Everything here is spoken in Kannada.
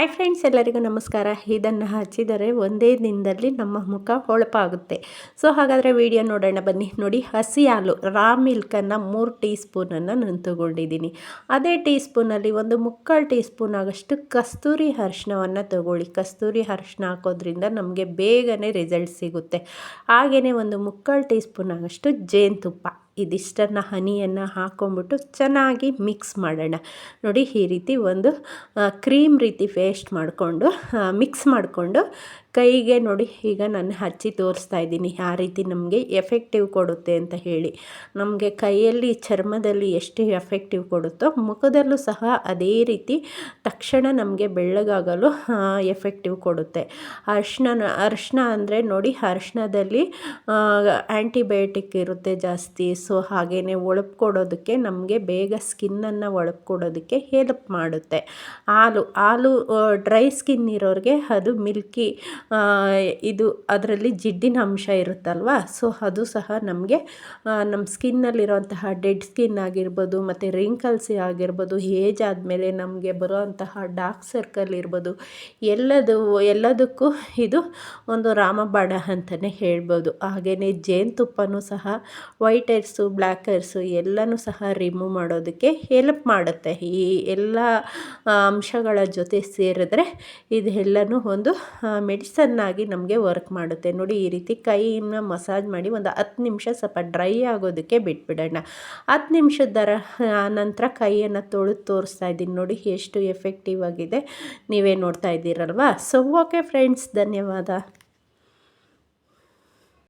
ಹಾಯ್ ಫ್ರೆಂಡ್ಸ್ ಎಲ್ಲರಿಗೂ ನಮಸ್ಕಾರ. ಇದನ್ನು ಹಚ್ಚಿದರೆ ಒಂದೇ ದಿನದಲ್ಲಿ ನಮ್ಮ ಮುಖ ಹೊಳಪಾಗುತ್ತೆ. ಸೊ ಹಾಗಾದರೆ ವಿಡಿಯೋ ನೋಡೋಣ ಬನ್ನಿ. ನೋಡಿ, ಹಸಿ ಹಾಲು ರಾ ಮಿಲ್ಕನ್ನು ಮೂರು ಟೀ ಸ್ಪೂನನ್ನು ನಾನು ತಗೊಂಡಿದ್ದೀನಿ. ಅದೇ ಟೀ ಸ್ಪೂನಲ್ಲಿ ಒಂದು ಮುಕ್ಕಾಲು ಟೀ ಸ್ಪೂನ್ ಆಗಷ್ಟು ಕಸ್ತೂರಿ ಅರ್ಶಿನವನ್ನು ತಗೊಳ್ಳಿ. ಕಸ್ತೂರಿ ಅರ್ಶಿನ ಹಾಕೋದ್ರಿಂದ ನಮಗೆ ಬೇಗನೆ ರಿಸಲ್ಟ್ ಸಿಗುತ್ತೆ. ಹಾಗೆಯೇ ಒಂದು ಮುಕ್ಕಾಲು ಟೀ ಸ್ಪೂನ್ ಆಗಷ್ಟು ಜೇನುತುಪ್ಪ. ಇದಿಷ್ಟನ್ನು ಹನಿಯನ್ನು ಹಾಕ್ಕೊಂಬಿಟ್ಟು ಚೆನ್ನಾಗಿ ಮಿಕ್ಸ್ ಮಾಡೋಣ. ನೋಡಿ ಈ ರೀತಿ ಒಂದು ಕ್ರೀಮ್ ರೀತಿ ಪೇಸ್ಟ್ ಮಾಡಿಕೊಂಡು ಮಿಕ್ಸ್ ಮಾಡಿಕೊಂಡು ಕೈಗೆ ನೋಡಿ, ಈಗ ನಾನು ಹಚ್ಚಿ ತೋರಿಸ್ತಾ ಇದ್ದೀನಿ, ಆ ರೀತಿ ನಮಗೆ ಎಫೆಕ್ಟಿವ್ ಕೊಡುತ್ತೆ ಅಂತ ಹೇಳಿ. ನಮಗೆ ಕೈಯಲ್ಲಿ ಚರ್ಮದಲ್ಲಿ ಎಷ್ಟು ಎಫೆಕ್ಟಿವ್ ಕೊಡುತ್ತೋ, ಮುಖದಲ್ಲೂ ಸಹ ಅದೇ ರೀತಿ ತಕ್ಷಣ ನಮಗೆ ಬೆಳ್ಳಗಾಗಲು ಎಫೆಕ್ಟಿವ್ ಕೊಡುತ್ತೆ. ಅರ್ಶಿನ ಅರ್ಶಿನ ಅಂದರೆ ನೋಡಿ, ಅರ್ಶಿನದಲ್ಲಿ ಆ್ಯಂಟಿಬಯೋಟಿಕ್ ಇರುತ್ತೆ ಜಾಸ್ತಿ. ಸೊ ಹಾಗೆಯೇ ಒಳಪು ಕೊಡೋದಕ್ಕೆ ನಮಗೆ ಬೇಗ ಸ್ಕಿನ್ನನ್ನು ಒಳಪು ಕೊಡೋದಕ್ಕೆ ಹೆಲ್ಪ್ ಮಾಡುತ್ತೆ. ಹಾಲು ಹಾಲು ಡ್ರೈ ಸ್ಕಿನ್ ಇರೋರಿಗೆ ಅದು ಮಿಲ್ಕಿ ಇದು ಅದರಲ್ಲಿ ಜಿಡ್ಡಿನ ಅಂಶ ಇರುತ್ತಲ್ವ? ಸೊ ಅದು ಸಹ ನಮಗೆ ನಮ್ಮ ಸ್ಕಿನ್ನಲ್ಲಿರುವಂತಹ ಡೆಡ್ ಸ್ಕಿನ್ ಆಗಿರ್ಬೋದು, ಮತ್ತು ರಿಂಕಲ್ಸ್ ಆಗಿರ್ಬೋದು ಏಜ್ ಆದಮೇಲೆ ನಮಗೆ ಬರುವಂತಹ ಡಾರ್ಕ್ ಸರ್ಕಲ್ ಇರ್ಬೋದು, ಎಲ್ಲದು, ಎಲ್ಲದಕ್ಕೂ ಇದು ಒಂದು ರಾಮಬಾಣ ಅಂತಲೇ ಹೇಳ್ಬೋದು. ಹಾಗೆಯೇ ಜೇನುತುಪ್ಪನೂ ಸಹ ವೈಟ್ ಹೆರ್ಸು ಬ್ಲ್ಯಾಕ್ ಹೆರ್ಸು ಎಲ್ಲನೂ ಸಹ ರಿಮೂವ್ ಮಾಡೋದಕ್ಕೆ ಹೆಲ್ಪ್ ಮಾಡುತ್ತೆ. ಈ ಎಲ್ಲ ಅಂಶಗಳ ಜೊತೆ ಸೇರಿದ್ರೆ ಇದೆಲ್ಲನೂ ಒಂದು ಮೆಡಿಸನ್ನಾಗಿ ನಮಗೆ ವರ್ಕ್ ಮಾಡುತ್ತೆ. ನೋಡಿ, ಈ ರೀತಿ ಕೈಯನ್ನ ಮಸಾಜ್ ಮಾಡಿ ಒಂದು ಹತ್ತು ನಿಮಿಷ ಸ್ವಲ್ಪ ಡ್ರೈ ಆಗೋದಕ್ಕೆ ಬಿಟ್ಬಿಡೋಣ. ಹತ್ತು ನಿಮಿಷದ ನಂತರ ಕೈಯನ್ನು ತೊಳೆದು ತೋರಿಸ್ತಾ ಇದ್ದೀನಿ. ನೋಡಿ, ಎಷ್ಟು ಎಫೆಕ್ಟಿವ್ ಆಗಿದೆ. ನೀವೇ ನೋಡ್ತಾ ಇದ್ದೀರಲ್ವಾ? ಸೊ ಓಕೆ ಫ್ರೆಂಡ್ಸ್ ಧನ್ಯವಾದ.